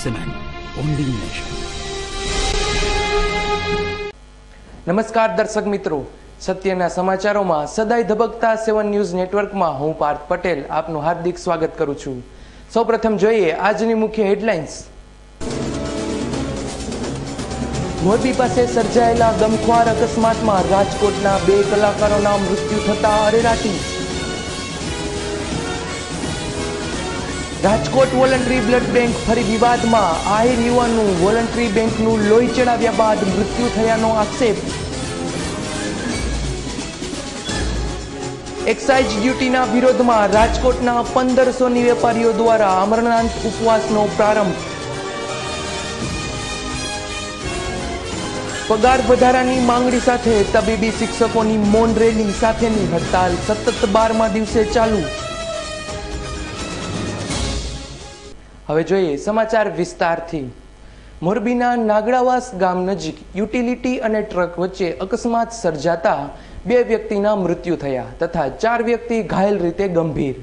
Hibon Cement, nation નમસ્કાર દર્શક મિત્રો. સત્યના સમાચારોમાં સદાય ધબકતા સેવન ન્યૂઝ નેટવર્કમાં હું પાર્થ પટેલ આપનું હાર્દિક સ્વાગત કરું છું. સૌપ્રથમ જોઈએ આજની મુખ્ય હેડલાઇન્સ. મોરબી પાસે સર્જાયેલા ગમખ્વાર અકસ્માતમાં રાજકોટના બે કલાકારોના મૃત્યુ થતા અરેરાટી. રાજકોટ વોલન્ટરી બ્લડ બેંક ફરી વિવાદમાં આહિર યુવાનનું વોલન્ટરી બેંકનું લોહી ચડાવ્યા બાદ મૃત્યુ થયાનો આક્ષેપ. એક્સાઇઝ ડ્યુટીના વિરોધમાં રાજકોટના પંદરસોની વેપારીઓ દ્વારા અમરનાથ ઉપવાસનો પ્રારંભ. પગાર વધારાની માંગણી સાથે તબીબી શિક્ષકોની મૌન રેલી સાથેની હડતાલ સતત બારમા દિવસે ચાલુ. હવે જોઈએ સમાચાર વિસ્તારથી. મોરબીના નાગડાવાસ ગામ નજીક યુટિલિટી અને ટ્રક વચ્ચે અકસ્માત સર્જાતા બે વ્યક્તિના મૃત્યુ થયા તથા ચાર વ્યક્તિ ઘાયલ રીતે ગંભીર.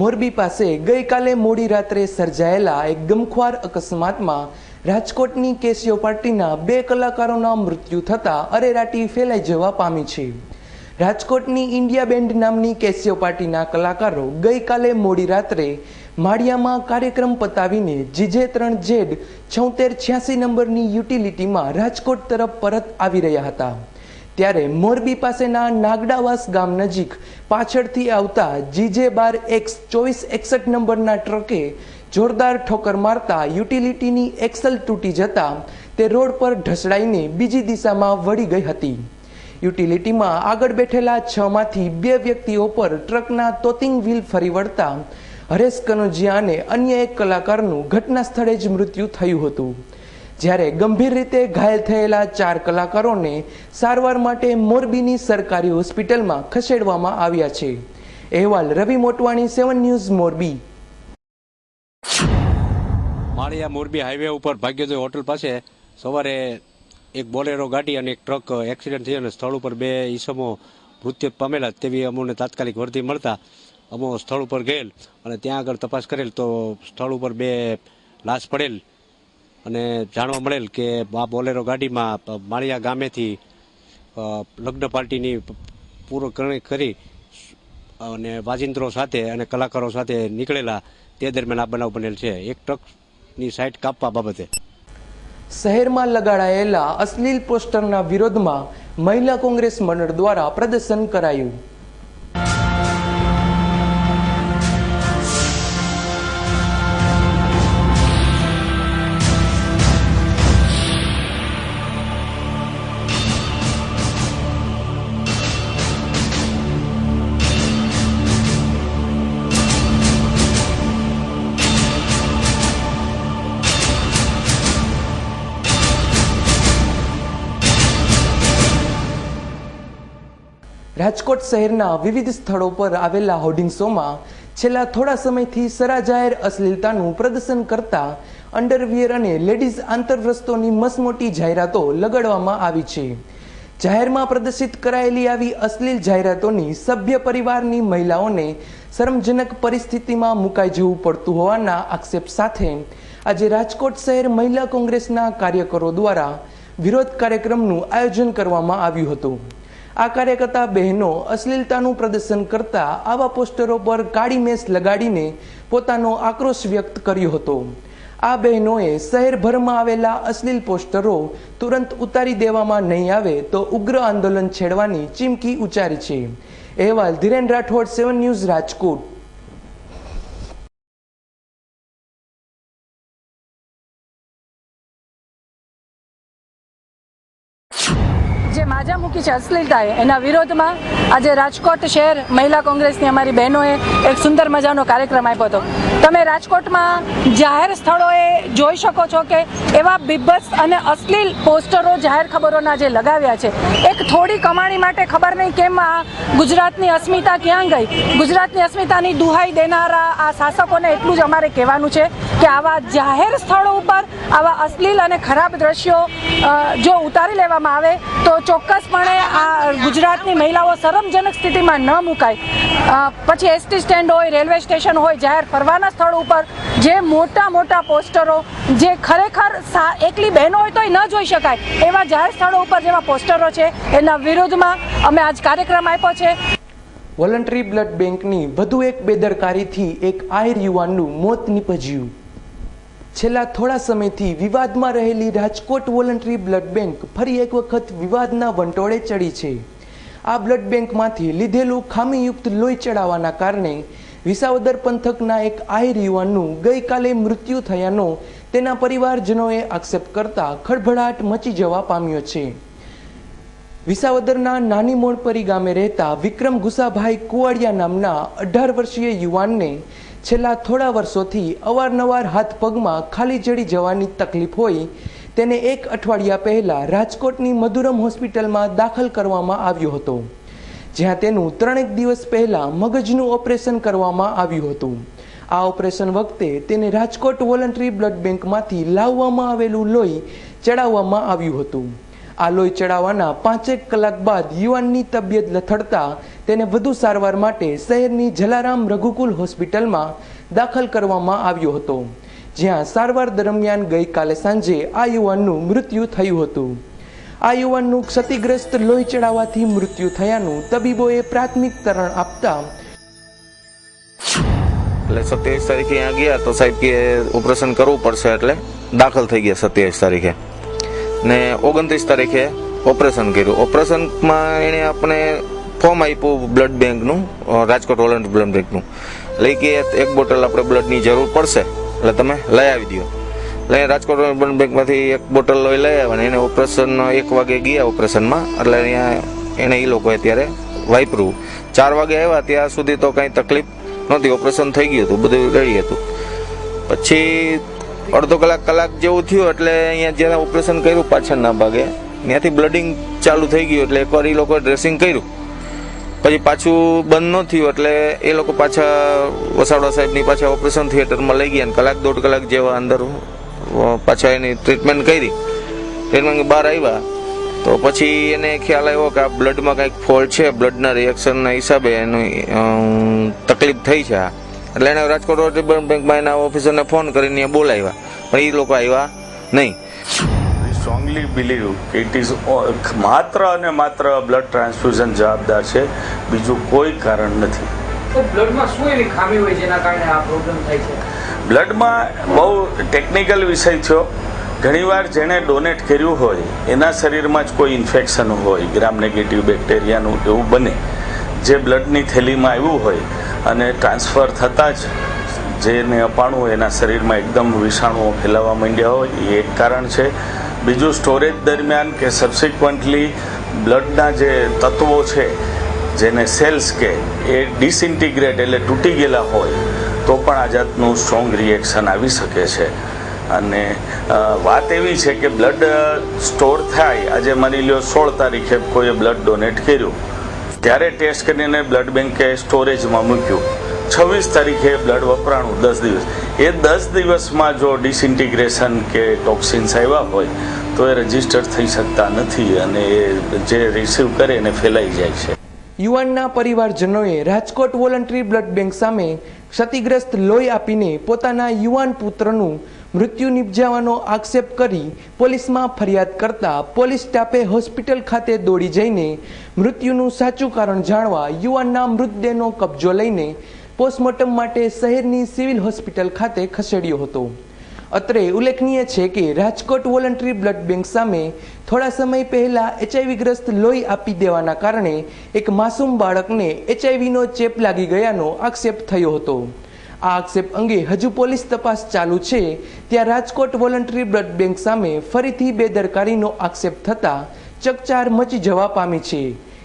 મોરબી પાસે ગઈકાલે મોડી રાત્રે સર્જાયેલા એક ગમખ્વાર અકસ્માતમાં રાજકોટની કેસીઓ પાર્ટીના બે કલાકારોના મૃત્યુ થતા અરેરાટી ફેલાઈ જવા પામી છે. રાજકોટની ઇન્ડિયા બેન્ડ નામની કેસીઓ પાર્ટીના કલાકારો ગઈકાલે મોડી રાત્રે માળિયામાં કાર્યક્રમ પતાવીને જીજે ત્રણ જેડ છોતેર છ્યાસી નંબરની યુટિલિટીમાં રાજકોટ તરફ પરત આવી રહ્યા હતા. ત્યારે મોરબી પાસેના નાગડાવાસ ગામ નજીક પાછળથી આવતા જીજે બાર એક્સ ચોવીસ એકસઠ નંબરના ટ્રકે જોરદાર ઠોકર મારતા યુટિલિટીની એક્સલ તૂટી જતા તે રોડ પર ઢસડાઈને બીજી દિશામાં વળી ગઈ હતી. યુટિલિટીમાં આગળ બેઠેલા છ માંથી બે વ્યક્તિઓ પર ટ્રકના તોતિંગ વ્હીલ ફરી વળતા હરેશ કનોજિયા અને અન્ય એક કલાકારનું ઘટના સ્થળે જ મૃત્યુ થયું હતું. જ્યારે ગંભીર રીતે ઘાયલ થયેલા ચાર કલાકારોને સારવાર માટે મોરબીની સરકારી હોસ્પિટલમાં ખસેડવામાં આવ્યા છે. અહેવાલ Ravi Motwani, seven news, Morbi. Maliya Morbi highway ઉપર ભાગ્યોદય હોટલ પાસે સવારે એક બોલેરો ગાડી અને એક ટ્રક એક્સિડન્ટ થઈ અને સ્થળ ઉપર બે ઈસમો મૃત્યુ પામેલા તેવી અમોને તાત્કાલિક વર્દી મળતા અમો સ્થળ ઉપર ગયેલ અને ત્યાં આગળ તપાસ કરેલ તો સ્થળ ઉપર બે લાશ પડેલ. અને જાણવા મળેલ કે આ બોલેરો ગાડીમાં માળિયા ગામેથી લગ્ન પાર્ટીની પૂરો કરી અને વાજિંત્રો સાથે અને કલાકારો સાથે નીકળેલા તે દરમિયાન આ બનાવ બનેલ છે. એક ટ્રકની સાઈટ કાપવા બાબતે. શહેરમાં લગાડાયેલા અશ્લીલ પોસ્ટરના વિરોધમાં મહિલા કોંગ્રેસ મંડળ દ્વારા પ્રદર્શન કરાયું. રાજકોટ શહેરના વિવિધ સ્થળો પર આવેલા હોર્ડિંગ્સોમાં છેલ્લા થોડા સમયથી સરા જાહેર અશ્લીલતાનું પ્રદર્શન કરતા અંડરવિયર અને લેડીઝ આંતરરસ્તોની મસમોટી જાહેરાતો લગાડવામાં આવી છે. જાહેરમાં પ્રદર્શિત કરાયેલી આવી અશ્લીલ જાહેરાતોની સભ્ય પરિવારની મહિલાઓને શરમજનક પરિસ્થિતિમાં મુકાઈ જવું પડતું હોવાના આક્ષેપ સાથે આજે રાજકોટ શહેર મહિલા કોંગ્રેસના કાર્યકરો દ્વારા વિરોધ કાર્યક્રમનું આયોજન કરવામાં આવ્યું હતું. આ કાર્યકર્તા બહેનો અશ્લીલતાનું પ્રદર્શન કરતા આવા પોસ્ટરો પર કાળી મેસ લગાડીને પોતાનો આક્રોશ વ્યક્ત કર્યો હતો. આ બહેનોએ શહેરભરમાં આવેલા અશ્લીલ પોસ્ટરો તુરંત ઉતારી દેવામાં નહીં આવે તો ઉગ્ર આંદોલન છેડવાની ચીમકી ઉચ્ચારી છે. અહેવાલ ધીરેન રાઠોડ, સેવન ન્યૂઝ રાજકોટ. મૂકી છે અશ્લીલતા એના વિરોધમાં આજે રાજકોટ શહેર મહિલા કોંગ્રેસની અમારી બહેનોએ એક સુંદર મજાનો કાર્યક્રમ આપ્યો હતો. તમે રાજકોટમાં જાહેર સ્થળોએ જોઈ શકો છો કે એવા બિબ્બસ અને અશ્લીલ પોસ્ટરો જાહેર ખબરોના જે લગાવ્યા છે. એક થોડી કમાણી માટે ખબર નહીં કેમ આ ગુજરાતની અસ્મિતા ક્યાં ગઈ? ગુજરાતની અસ્મિતાની દુહાઈ દેનારા આ શાસકોને એટલું જ અમારે કહેવાનું છે કે આવા જાહેર સ્થળો ઉપર આવા અશ્લીલ અને ખરાબ દ્રશ્યો જો ઉતારી લેવામાં આવે તો ચોક્કસપણે કારણે આ ગુજરાતની મહિલાઓ શરમજનક સ્થિતિમાં ન મુકાય. પછી એસટી સ્ટેન્ડ હોય, રેલવે સ્ટેશન હોય, જાહેર ફરવાના સ્થળ ઉપર જે મોટા મોટા પોસ્ટરો, જે ખરેખર એકલી બહેનો હોય તોય ન જોઈ શકાય. એવા જાહેર સ્થળો ઉપર જેવા પોસ્ટરો છે, એના વિરોધમાં અમે આજ કાર્યક્રમ આપ્યો છે. વોલન્ટરી બ્લડ બેંકની વધુ એક બેદરકારીથી એક આયર યુવાનનું મોત નીપજ્યું. છેલ્લા થોડા સમયથી વિવાદમાં રહેલી રાજકોટ વોલન્ટરી બ્લડ બેંક ફરી એક વખત વિવાદના વંટોળે ચડી છે. આ બ્લડ બેંકમાંથી લીધેલું ખામીયુક્ત લોહી ચડાવવાના કારણે વિસાવદર પંથકના એક આહિર યુવાનનું ગઈકાલે મૃત્યુ થયાનો તેના પરિવારજનોએ આક્ષેપ કરતા ખળભળાટ મચી જવા પામ્યો છે. વિસાવદરના નાની મોણપરી ગામે રહેતા વિક્રમ ગુસાભાઈ કુવાડિયા નામના અઢાર વર્ષીય યુવાનને છેલ્લા થોડા વર્ષોથી અવારનવાર હાથ પગમાં ખાલી જડી જવાની તકલીફ હોય, તેને એક અઠવાડિયા પહેલા રાજકોટની મધુરમ હોસ્પિટલમાં દાખલ કરવામાં આવ્યો હતો, જ્યાં તેનું ત્રણેક દિવસ પહેલા મગજનું ઓપરેશન કરવામાં આવ્યું હતું. આ ઓપરેશન વખતે તેને રાજકોટ વોલન્ટરી બ્લડ બેંકમાંથી લાવવામાં આવેલું લોહી ચડાવવામાં આવ્યું હતું. આ લોહી ચડાવવાના પાંચેક કલાક બાદ યુવાનની તબિયત લથડતા તેને વધુ સારવાર માટે શહેરની જલારામ રઘુકુલ હોસ્પિટલમાં દાખલ કરવામાં આવ્યો હતો, જ્યાં સારવાર દરમિયાન ગઈકાલે સાંજે આ યુવાનનું મૃત્યુ થયું હતું. આ યુવાનનું ક્ષતિગ્રસ્ત લોહી ચડાવવાથી મૃત્યુ થયાનું તબીબોએ પ્રાથમિક તરણ આપતા એટલે સત્યાવીસ તારીખે અહીંયા ગયા તો સાહેબ કે ઓપરેશન કરવું પડશે એટલે દાખલ થઈ ગયા સત્યાવીસ તારીખે. ને ઓગણત્રીસ તારીખે ઓપરેશન કર્યું. ઓપરેશનમાં એણે આપણે ફોર્મ આપ્યું બ્લડ બેંકનું અ, રાજકોટ વોલન્ટ બ્લડ બેંકનું લઈ કે એક બોટલ આપણે બ્લડની જરૂર પડશે. એટલે તમે લઈ આવી દો એટલે રાજકોટ બ્લડ બેંકમાંથી એક બોટલ લોહી લઈ આવ્યા ને એને ઓપરેશન એક વાગે ગયા ઓપરેશનમાં એટલે અહીંયા એને એ લોકોએ ત્યારે વાપર્યું. ચાર વાગે આવ્યા ત્યાં સુધી તો કાંઈ તકલીફ નહોતી. ઓપરેશન થઈ ગયું હતું બધું રેડી હતું. પછી અડધો કલાક કલાક જેવું થયું એટલે અહીંયા જ્યારે ઓપરેશન કર્યું પાછળના ભાગે ત્યાંથી બ્લડિંગ ચાલુ થઈ ગયું. એટલે એકવાર એ લોકોએ ડ્રેસિંગ કર્યું. પછી પાછું બંધ ન થયું એટલે એ લોકો પાછા વસાવડા સાહેબની પાછા ઓપરેશન થિયેટરમાં લઈ ગયા કલાક દોઢ કલાક જેવા અંદર પાછા એની ટ્રીટમેન્ટ કરી. ટ્રીટમેન્ટ બહાર આવ્યા. તો પછી એને ખ્યાલ આવ્યો કે આ બ્લડમાં કંઈક ફોલ્ટ છે બ્લડના રિએક્શનના હિસાબે એની તકલીફ થઈ છે એટલે એને રાજકોટ બેંકમાં એના ઓફિસરને ફોન કરીને બોલાવ્યા. પણ એ લોકો આવ્યા નહીં. સ્ટ્રોંગલી બિલીવ કે ઇટ ઇઝ માત્ર અને માત્ર બ્લડ ટ્રાન્સફ્યુઝન જવાબદાર છે. બીજું કોઈ કારણ નથી. બ્લડમાં શું એવી ખામી હોય જેના કારણે આ પ્રોબ્લેમ થાય છે? બ્લડમાં બહુ ટેકનિકલ વિષય થયો. ઘણીવાર જેણે ડોનેટ કર્યું હોય એના શરીરમાં જ કોઈ ઇન્ફેક્શન હોય ગ્રામ નેગેટિવ બેક્ટેરિયાનું એવું બને. જે બ્લડની થેલીમાં આવ્યું હોય અને ટ્રાન્સફર થતાં જ જેને અપાણું એના શરીરમાં એકદમ વિષાણુઓ ફેલાવા માંડ્યા હોય એ એક કારણ છે. બીજું સ્ટોરેજ દરમિયાન કે સબસિક્વન્ટલી બ્લડના જે તત્વો છે, જેને સેલ્સ કે એ ડિસઇન્ટિગ્રેટ એટલે તૂટી ગયેલા હોય, તો પણ આ જાતનું સ્ટ્રોંગ રિએક્શન આવી શકે છે. અને વાત એવી છે કે બ્લડ સ્ટોર થાય, આજે માની લ્યો સોળ તારીખે કોઈએ બ્લડ ડોનેટ કર્યું, ત્યારે ટેસ્ટ કરીને બ્લડ બેંકે સ્ટોરેજમાં મૂક્યું. છવ્વીસ તારીખે બ્લડ વપરાણું દસ દિવસ. એ દસ દિવસમાં જો ડિસઇન્ટિગ્રેશન કે ટોક્સિન્સ આવ્યા હોય, તો એ રજિસ્ટર થઈ શકતા નથી અને એ જે રિસીવ કરે એને ફેલાઈ જાય છે. યુવાનના પરિવારજનોએ રાજકોટ વોલન્ટરી બ્લડ બેંક સામે ક્ષતિગ્રસ્ત લોહી આપીને પોતાના યુવાન પુત્રનું મૃત્યુ નિપજાવવાનો આક્ષેપ કરી પોલીસમાં ફરિયાદ કરતા પોલીસ સ્ટાફે હોસ્પિટલ ખાતે દોડી જઈને મૃત્યુનું સાચું કારણ જાણવા યુવાનના મૃતદેહનો કબજો લઈને પોસ્ટમોર્ટમ માટે શહેરની સિવિલ હોસ્પિટલ ખાતે ખસેડ્યો હતો. અત્રે ઉલ્લેખનીય છે કે રાજકોટ વોલન્ટરી બ્લડ બેંક સામે થોડા સમય પહેલા એચઆઈવી ગ્રસ્ત લોહી આપી દેવાના કારણે એક માસૂમ બાળકને એચઆઈવીનો ચેપ લાગી ગયાનો આક્ષેપ થયો હતો. આ આક્ષેપ અંગે હજુ પોલીસ તપાસ ચાલુ છે. ત્યાં રાજકોટ વોલન્ટરી બ્લડ બેંક સામે ફરીથી બેદરકારીનો આક્ષેપ થતા ચકચાર મચી જવા પામી છે.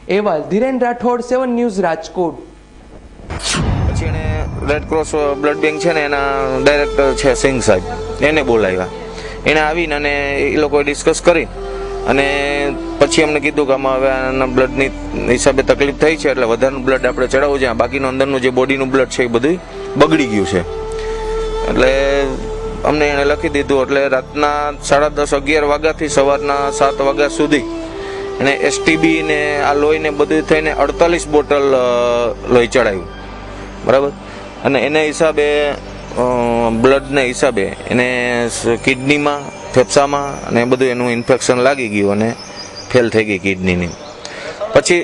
અહેવાલ Dhiren Rathod, seven news Rajkot. Red Cross blood bank છે ને એના ડાયરેક્ટર છે સિંગ સાહેબ. એને બોલાવ્યા. એને આવીને અને એ લોકોએ ડિસ્કસ કરી અને પછી અમને કીધું કે આમાં હવે આના બ્લડની હિસાબે તકલીફ થઈ છે, એટલે વધારેનું બ્લડ આપણે ચડાવવું છે. બાકીનું અંદરનું જે બોડીનું બ્લડ છે એ બધું બગડી ગયું છે. એટલે અમને એણે લખી દીધું, એટલે રાતના સાડા દસ અગિયાર વાગ્યાથી સવારના સાત વાગ્યા સુધી એને એસટીબી ને આ લોહીને બધું થઈને અડતાલીસ બોટલ લોહી ચડાવ્યું. બરાબર? અને એના હિસાબે બ્લડના હિસાબે એને કિડનીમાં, ફેફસામાં અને બધું એનું ઇન્ફેક્શન લાગી ગયું અને ફેલ થઈ ગઈ કિડનીની. પછી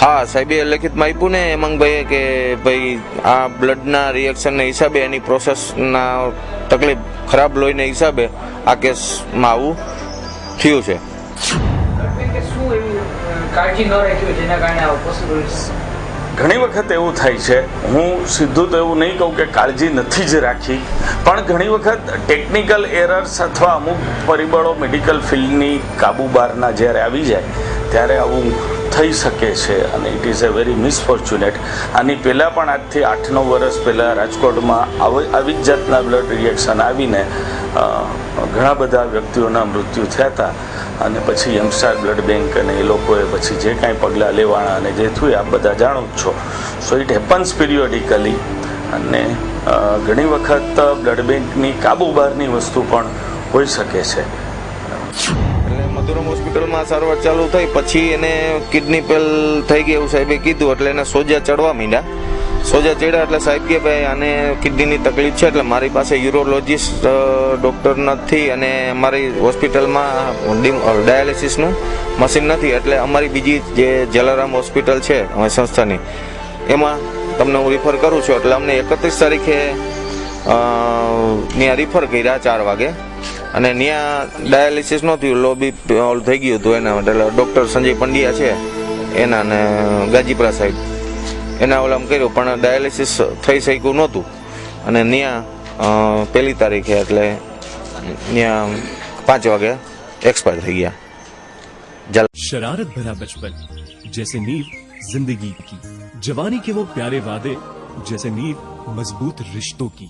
હા, સાહેબે લેખિતમાં આપ્યું ને હેમંગભાઈએ કે ભાઈ, આ બ્લડના રિએક્શનના હિસાબે એની પ્રોસેસના તકલીફ ખરાબ લોહીને હિસાબે આ કેસમાં આવું થયું છે. કાળજી ન રાખી જેના કારણે આવું પોસિબલ ઘણી વખત એવું થાય છે, હું સીધું તો એવું નહીં કહું કે કાળજી નથી જ રાખી, પણ ઘણી વખત ટેકનિકલ એરર્સ અથવા અમુક પરિબળો મેડિકલ ફિલ્ડની કાબુ બહારના જ્યારે આવી જાય, ત્યારે આવું થઈ શકે છે અને it is a very misfortunate આની પહેલાં પણ આજથી આઠ નવ વર્ષ પહેલાં રાજકોટમાં આવી જ જાતના બ્લડ રિએક્શન આવીને ઘણા બધા વ્યક્તિઓના મૃત્યુ થયા હતા. અને પછી યમસ્ટાર બ્લડ બેંક અને એ લોકોએ પછી જે કાંઈ પગલાં લેવાના અને જે થયું આપ બધા જાણો જ છો. સો ઇટ હેપન્સ પિરિયોડિકલી અને ઘણી વખત બ્લડ બેંકની કાબુ બહારની વસ્તુ પણ હોઈ શકે છે. મધુરમ હોસ્પિટલમાં સારવાર ચાલુ થઈ, પછી એને કિડની પેલ થઈ ગઈ એવું સાહેબે કીધું, એટલે એને સોજા ચડવા માંડ્યા. સોજા ચડ્યા એટલે સાહેબ કે ભાઈ, આને કિડનીની તકલીફ છે, એટલે મારી પાસે યુરોલોજીસ્ટ ડૉક્ટર નથી અને મારી હોસ્પિટલમાં ડાયાલિસિસનું મશીન નથી, એટલે અમારી બીજી જે જલારામ હોસ્પિટલ છે, અમારી સંસ્થાની, એમાં તમને હું રિફર કરું છું. એટલે અમને એકત્રીસ તારીખે ત્યાં રિફર કર્યા ચાર વાગે. અને ત્યાં ડાયાલિસિસ ન થયું લો બી ઓલ થઈ ગયું હતું એના માટે એટલે ડૉક્ટર સંજય પંડ્યા છે એના ને ગાજીપુરા સાઈડ એના ઓલામ કર્યું પણ ડાયાલિસિસ થઈ શક્યું નહોતું અને ત્યાં પહેલી તારીખે એટલે ત્યાં પાંચ વાગે એક્સપાયર થઈ ગયા જલ शरारत भरा बचपन जैसे नींव जिंदगी की जवानी के वो प्यारे वादे जैसे नींव मजबूत रिश्तों की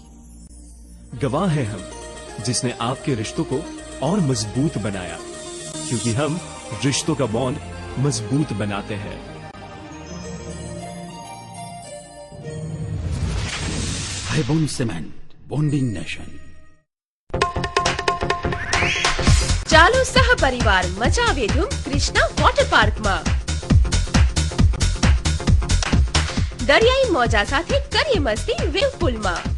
गवाह है हम जिसने आपके रिश्तों को और मजबूत बनाया क्योंकि हम रिश्तों का बॉन्ड मजबूत बनाते हैं Highbone Cement, bonding nation. ચાલો સહપરિવાર મચાવીએ ધૂમ કૃષ્ણા વોટર પાર્કમાં દરિયાઈ મોજા સાથે કરીએ મસ્તી વેવ પુલમાં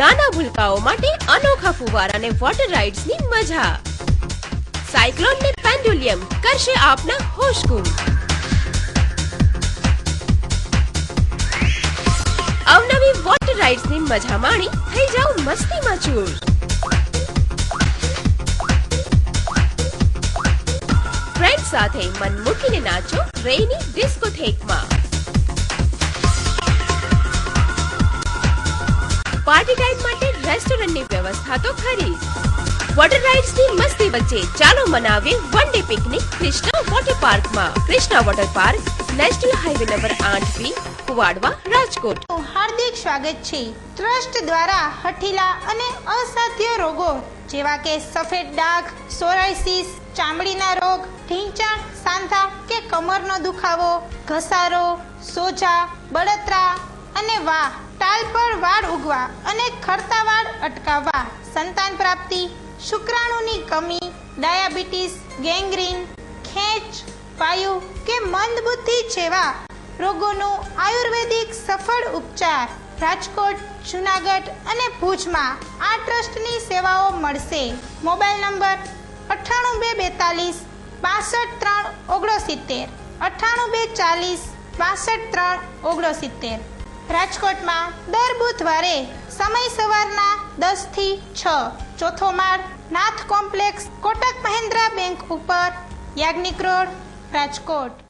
નાના ભૂલકાઓ માટે અનોખા ફુવારા અને વોટર રાઇડ્સની મજા. સાયક્લોન ને પેન્ડુલિયમ કરશે આપના હોશ અવનવી વોટર રાઇડ્સની મજા માણી થઈ જાઓ મસ્તીમાં ચૂર ફ્રેન્ડ સાથે મન મૂકીને નાચો રેની ડિસ્કોથેકમાં પાર્ટી ટાઈમ માટે રેસ્ટોરન્ટની વ્યવસ્થા તો ખરી વોટર રાઇડ્સની મસ્તી વચ્ચે ચાલો મનાવીએ one day picnic Krishna water પાર્કમાં Krishna water park national highway number આઠ બી કુવાડવા, રાજકોટ. હાર્દિક સ્વાગત છે. ટ્રસ્ટ દ્વારા હઠીલા અને અસાધ્ય રોગો જેવા કે સફેદ ડાઘ, સોરાયસિસ, ચામડીના રોગ ઢીંચા સાંધા કે કમરનો દુખાવો, ઘસારો, સોજા, બળતરા અને વાહ ટાલ પર વાળ ઉગવા અને ખરતા વાળ અટકાવવા. સંતાન પ્રાપ્તિ, શુક્રાણુની કમી, ડાયાબિટીસ, ગેંગ્રીન, ખેંચ વાયુ કે મંદ બુદ્ધિ જેવા રોગોનો આયુર્વેદિક સફળ ઉપચાર રાજકોટ, જુનાગઢ અને ભુજમાં આ ટ્રસ્ટની સેવાઓ મળશે. મોબાઈલ નંબર અઠ્ઠાણું બે બેતાલીસ બાસઠ ત્રણ ઓગણસિત્તેર. અઠ્ઠાણું બે ચાલીસ બાસઠ ત્રણ ઓગણસિત્તેર. રાજકોટમાં દર બુધવારે સમય સવારના દસથી છ. ચોથો માળ નાથ કોમ્પ્લેક્સ કોટક મહિન્દ્રા બેંક ઉપર Yagnik road, Rajkot.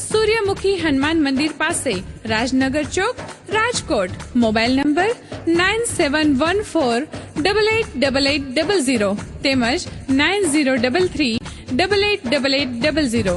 Suryamukhi Hanuman Mandir પાસે Rajnagar Chowk, Rajkot. Mobile number nine seven one four double eight double eight double zero તેમજ nine zero double three double eight double eight double zero.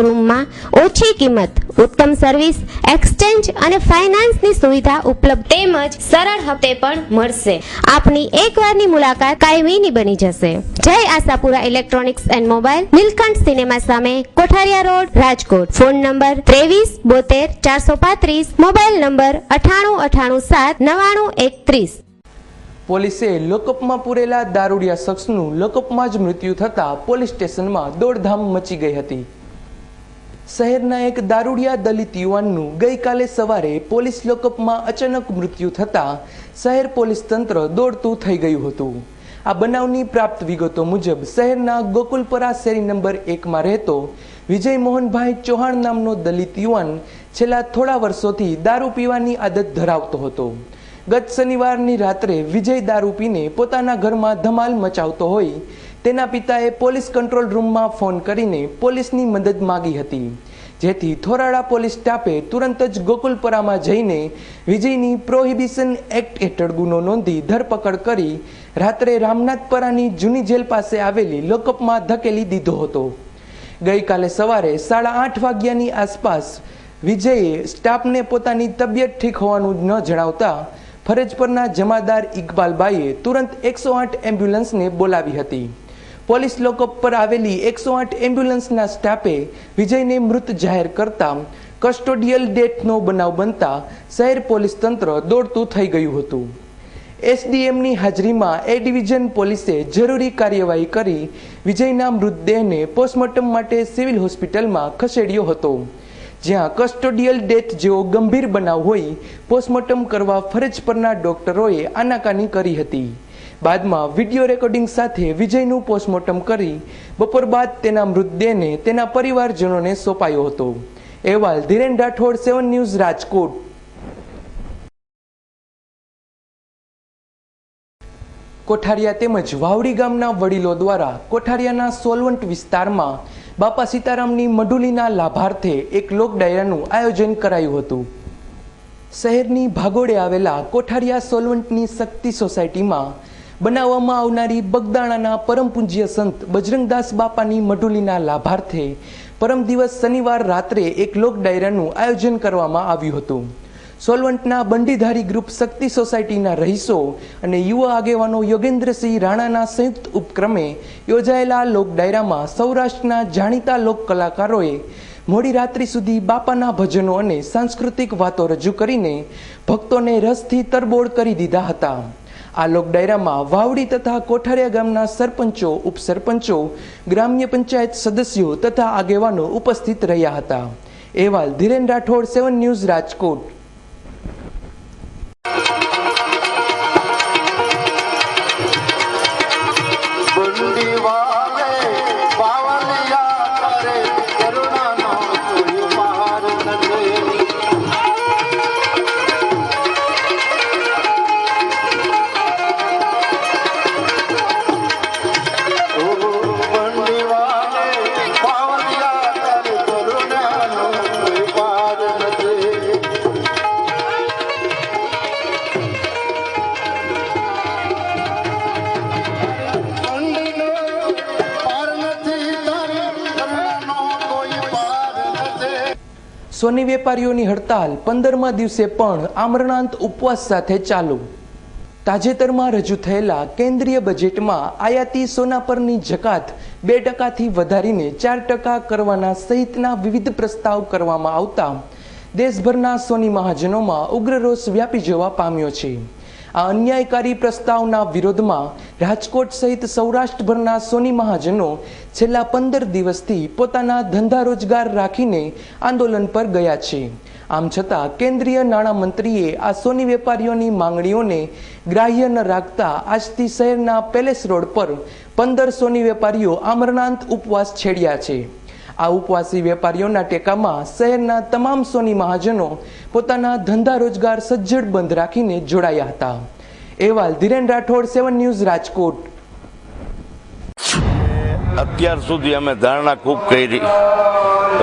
શોરૂમમાં ઓછી કિંમત ઉત્તમ service exchange અને ફાઇનાન્સની સુવિધા ઉપલબ્ધ તેમજ સરળ હપ્તે પણ મળશે. આપની એકવારની મુલાકાત કાયમીની બની જશે. Jay Ashapura electronics and mobile Nilkanth cinema સામે Kothariya road Rajkot. Phone number ત્રેવીસ બોતેર ચારસો પાંત્રીસ મોબાઈલ નંબર અઠાણું અઠાણું સાત નવાણું એકત્રીસ. પોલીસે લોકઅપમાં પૂરેલા દારૂડિયા શખ્સનું લોકઅપમાં જ મૃત્યુ થતા પોલીસ સ્ટેશનમાં દોડધામ મચી ગઈ હતી. શહેરના એક દારૂડિયા દલિત યુવાનનું ગઈકાલે સવારે પોલીસ લોકઅપમાં અચાનક મૃત્યુ થતાં શહેર પોલીસ તંત્ર દોડતું થઈ ગયું હતું. આ બનાવની પ્રાપ્ત વિગતો મુજબ શહેરના ગોકુલપરા શેરી નંબર એકમાં રહેતો વિજય મોહનભાઈ ચૌહાણ નામનો દલિત યુવાન છેલ્લા થોડા વર્ષોથી દારૂ પીવાની આદત ધરાવતો હતો. ગત શનિવારની રાત્રે વિજય દારૂ પીને પોતાના ઘરમાં ધમાલ મચાવતો હોય તેના પિતાએ પોલીસ કંટ્રોલ રૂમમાં ફોન કરીને પોલીસની મદદ માગી હતી. જેથી થોરાડા પોલીસ સ્ટાફે તુરંત જ ગોકુલપરામાં જઈને વિજયની પ્રોહિબિશન એક્ટ હેઠળ ગુનો નોંધી ધરપકડ કરી રાત્રે રામનાથપરાની જૂની જેલ પાસે આવેલી લોકઅપમાં ધકેલી દીધો હતો. ગઈકાલે સવારે સાડા આઠ વાગ્યાની આસપાસ વિજયે સ્ટાફને પોતાની તબિયત ઠીક હોવાનું ન જણાવતા ફરજ પરના જમાદાર ઇકબાલભાઈએ તુરંત એકસો આઠ એમ્બ્યુલન્સને બોલાવી હતી. પોલીસ લોકઅપ પર આવેલી એકસો આઠ એમ્બ્યુલન્સના સ્ટાફે વિજયને મૃત જાહેર કરતા કસ્ટોડિયલ ડેથનો બનાવ બનતા શહેર પોલીસ તંત્ર દોડતું થઈ ગયું હતું. એસડીએમની હાજરીમાં એ ડિવિઝન પોલીસે જરૂરી કાર્યવાહી કરી વિજયના મૃતદેહને પોસ્ટમોર્ટમ માટે સિવિલ હોસ્પિટલમાં ખસેડ્યો હતો. જ્યાં કસ્ટોડિયલ ડેથ જેવો ગંભીર બનાવ હોય, પોસ્ટમોર્ટમ કરવા ફરજ પરના ડોક્ટરોએ આનાકાની કરી હતી. બાદમાં વીડિયો રેકોર્ડિંગ સાથે વિજયનું પોસ્ટમોર્ટમ કરી બપોર બાદ તેના મૃતદેહને તેના પરિવારજનોને સોંપાયો હતો. અહેવાલ ધીરેન રાઠોડ, સેવન ન્યૂઝ, રાજકોટ. કોઠારિયા તેમજ વાવડી ગામના વડીલો દ્વારા કોઠારિયાના સોલવંટ વિસ્તારમાં બાપા સીતારામની મઢુલીના લાભાર્થે એક લોક ડાયરાનું આયોજન કરાયું હતું. શહેરની ભાગોળે આવેલા કોઠારિયા સોલવંટની શક્તિ સોસાયટીમાં બનાવવામાં આવનારી બગદાણાના પરમ પૂજ્ય સંત બજરંગદાસ બાપાની મઢુલીના લાભાર્થે પરમ દિવસ શનિવાર રાત્રે એક લોક ડાયરાનું આયોજન કરવામાં આવ્યું હતું. સોલવંટના બંડીધારી ગ્રુપ શક્તિ સોસાયટીના રહીશો અને યુવા આગેવાનો યોગેન્દ્રસિંહ રાણાના સંયુક્ત ઉપક્રમે યોજાયેલા લોક ડાયરામાં સૌરાષ્ટ્રના જાણીતા લોક કલાકારોએ મોડી રાત્રિ સુધી બાપાના ભજનો અને સાંસ્કૃતિક વાતો રજૂ કરીને ભક્તોને રસથી તરબોળ કરી દીધા હતા. આ લોકડાયરામાં વાવડી તથા કોઠારિયા ગામના સરપંચો, ઉપસરપંચો, ગ્રામ્ય પંચાયત સદસ્યો તથા આગેવાનો ઉપસ્થિત રહ્યા હતા. અહેવાલ ધીરેન રાઠોડ, સેવન ન્યૂઝ રાજકોટ. સોની વેપારીઓની હડતાલ પંદરમા દિવસે પણ આમરણાંત ઉપવાસ સાથે ચાલુ. તાજેતરમાં રજૂ થયેલા કેન્દ્રીય બજેટમાં આયાતી સોના પરની જકાત બે ટકાથી વધારીને ચાર ટકા કરવાના સહિતના વિવિધ પ્રસ્તાવ કરવામાં આવતા. દેશભરના સોની મહાજનોમાં ઉગ્ર રોષ વ્યાપી જવા પામ્યો છે. આ અન્યાયકારી પ્રસ્તાવના વિરોધમાં રાજકોટ સહિત સૌરાષ્ટ્રભરના સોની મહાજનો છેલ્લા પંદર દિવસથી પોતાના ધંધા રોજગાર રાખીને આંદોલન પર ગયા છે. આમ છતાં કેન્દ્રીય નાણામંત્રીએ આ સોની વેપારીઓની માંગણીઓને ગ્રાહ્ય ન રાખતા આજથી શહેરના પેલેસ રોડ પર પંદર સોની વેપારીઓ આમરણાંત ઉપવાસ છેડ્યા છે. આ ઉપવાસી વેપારીઓના ટેકામાં શહેરના તમામ સોની મહાજનો પોતાના ધંધા રોજગાર સજ્જડ બંધ રાખીને જોડાયા હતા. અહેવાલ ધીરેન રાઠોડ, સેવન ન્યૂઝ, રાજકોટ. અત્યાર સુધી અમે ધારણા ખૂબ કરી.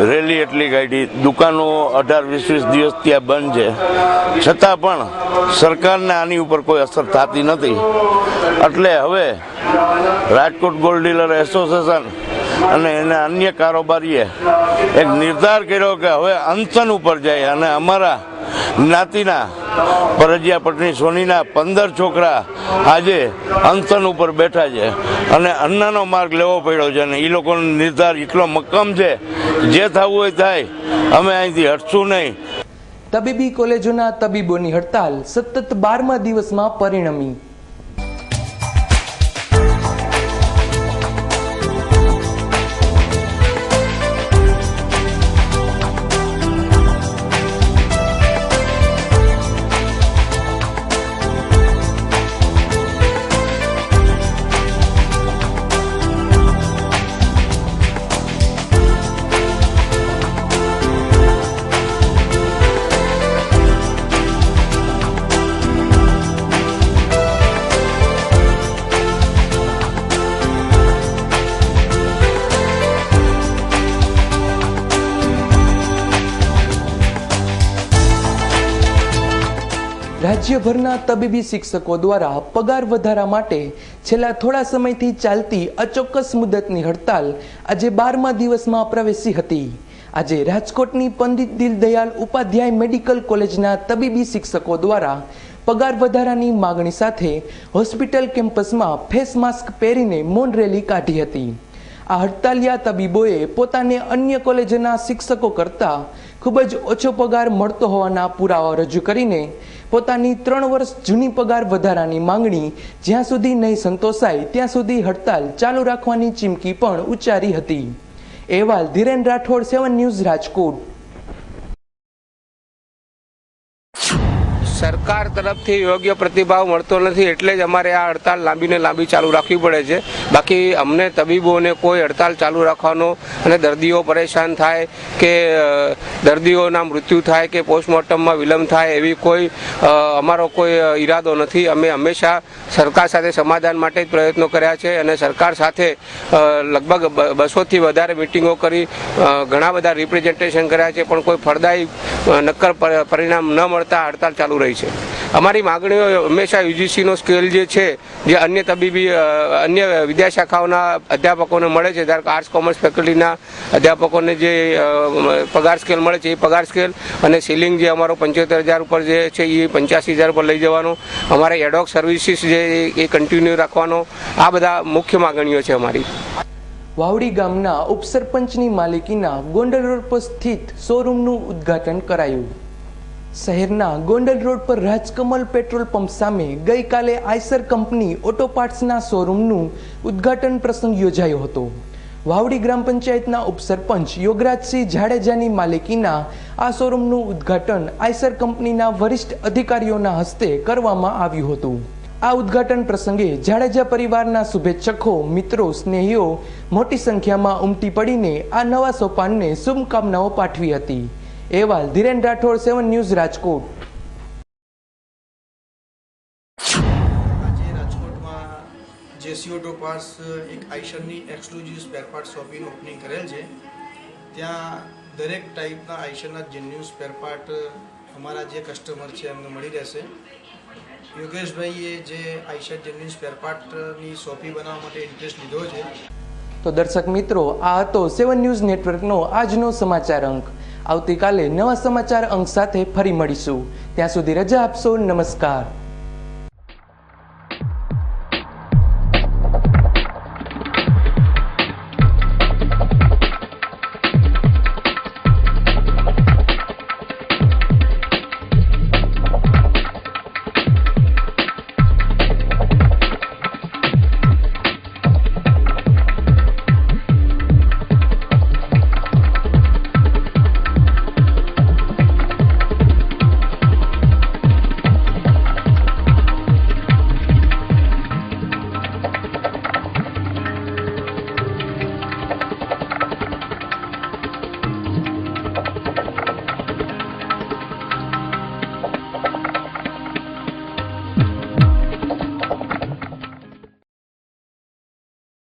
રેલી એટલી કાઢી. દુકાનો અઢાર વીસ વીસ દિવસ ત્યાં બંધ છે. છતાં પણ સરકારને આની ઉપર કોઈ અસર થતી નથી. એટલે હવે રાજકોટ ગોલ્ડ ડીલર એસોસિએશન અને એના અન્ય કારોબારીએ એક નિર્ધાર કર્યો કે હવે અંતન ઉપર જાય અને અમારા જ્ઞાતિના પરજિયા પટની સોનીના પંદર છોકરા આજે અંતન ઉપર બેઠા છે. અને અન્નનો માર્ગ લેવો પડ્યો છે અને એ લોકોનો નિર્ધાર એટલો મક્કમ છે, જે થવું હોય થાય, અમે અહીંથી હટશું નહીં. તબીબી કોલેજોના તબીબોની હડતાલ સતત બારમા દિવસમાં પરિણમી. રાજ્યભરના તબીબી શિક્ષકો દ્વારા પગાર વધારા માટે છેલ્લા થોડા સમયથી ચાલતી અચોક્કસ મુદતની હડતાલ આજે બારમા દિવસમાં પ્રવેશી હતી. આજે રાજકોટની પંડિત દીનદયાલ ઉપાધ્યાય મેડિકલ કોલેજના તબીબી શિક્ષકો દ્વારા પગાર વધારાની માગણી સાથે હોસ્પિટલ કેમ્પસમાં ફેસ માસ્ક પહેરીને મૌન રેલી કાઢી હતી. આ હડતાલિયા તબીબોએ પોતાને અન્ય કોલેજના શિક્ષકો કરતાં ખૂબ જ ઓછો પગાર મળતો હોવાના પુરાવા રજૂ કરીને પોતાની ત્રણ વર્ષ જૂની પગાર વધારાની માંગણી જ્યાં સુધી નહીં સંતોષાય, ત્યાં સુધી હડતાલ ચાલુ રાખવાની ચીમકી પણ ઉચ્ચારી હતી. અહેવાલ ધીરેન રાઠોડ, સેવન ન્યૂઝ રાજકોટ. સરકાર તરફથી યોગ્ય પ્રતિભાવ મળતો નથી એટલે જ અમારે આ હડતાલ લાંબીને લાંબી ચાલુ રાખવી પડે છે. બાકી અમને તબીબોને કોઈ હડતાલ ચાલુ રાખવાનો અને દર્દીઓ પરેશાન થાય કે દર્દીઓના મૃત્યુ થાય કે પોસ્ટમોર્ટમમાં વિલંબ થાય એવી કોઈ અમારો કોઈ ઈરાદો નથી. અમે હંમેશા સરકાર સાથે સમાધાન માટે જ પ્રયત્નો કર્યા છે અને સરકાર સાથે લગભગ બસોથી વધારે મિટિંગો કરી ઘણા બધા રિપ્રેઝન્ટેશન કર્યા છે પણ કોઈ ફળદાયી નક્કર પર- પરિણામ ન મળતા હડતાલ ચાલુ રહી છે. અમારી માગણીઓ હંમેશા યુજીસીનો સ્કેલ જે છે, જે અન્ય તબીબી અન્ય વિદ્યાશાખાઓના અધ્યાપકોને મળે છે, ધારો કે આર્ટ્સ કોમર્સ ફેકલ્ટીના અધ્યાપકોને જે પગાર સ્કેલ મળે છે, એ પગાર સ્કેલ અને સીલિંગ જે અમારો પંચોતેર હજાર ઉપર જે છે, એ પંચ્યાસી હજાર ઉપર લઈ જવાનો. અમારે એડોક સર્વિસીસ જે એ કન્ટિન્યુ રાખવાનો. આ બધા મુખ્ય માગણીઓ છે અમારી. વાવડી ગામના ઉપસરપંચની માલિકીના ગોંડલ રોડ પર સ્થિત શોરૂમનું ઉદ્ઘાટન કરાયું. શહેરના ગોંડલ રોડ પર રાજકમલ પેટ્રોલ પંપ સામે ગઈકાલે આઈસર કંપની ઓટો પાર્ટ્સના શોરૂમનું ઉદ્ઘાટન પ્રસંગ યોજાયો હતો. વાવડી ગ્રામ પંચાયતના ઉપસરપંચ યોગરાજસિંહ જાડેજાની માલિકીના આ શોરૂમનું ઉદ્ઘાટન આઈસર કંપનીના વરિષ્ઠ અધિકારીઓના હસ્તે કરવામાં આવ્યું હતું. આ ઉદ્ઘાટન પ્રસંગે જાડેજા પરિવારના શુભેચ્છકો, મિત્રો, સ્નેહીઓ મોટી સંખ્યામાં ઉમટી પડીને આ નવા સોપાનને શુભકામનાઓ પાઠવી હતી. અહેવાલ ધીરેન રાઠોડ, સેવન ન્યૂઝ રાજકોટ. જે સીઓટો પાર્સ એક આઈશરની exclusive spare part shopping opening કરેલ છે. ત્યાં દરેક ટાઈપના આઈશરના જેન્યુન સ્પેરપાર્ટ અમારા જે કસ્ટમર છે, એમને મળી રહેશે. યોગેશભાઈએ જે આઈશર જેન્યુન સ્પેરપાર્ટની શોપી બનાવવા માટે ઇન્ટરેસ્ટ લીધો છે. તો દર્શક મિત્રો, આ હતો સેવન ન્યૂઝ નેટવર્કનો આજનો સમાચાર અંક. આવતીકાલે નવા સમાચાર અંક સાથે ફરી મળીશું. ત્યાં સુધી રજા આપશો. નમસ્કાર.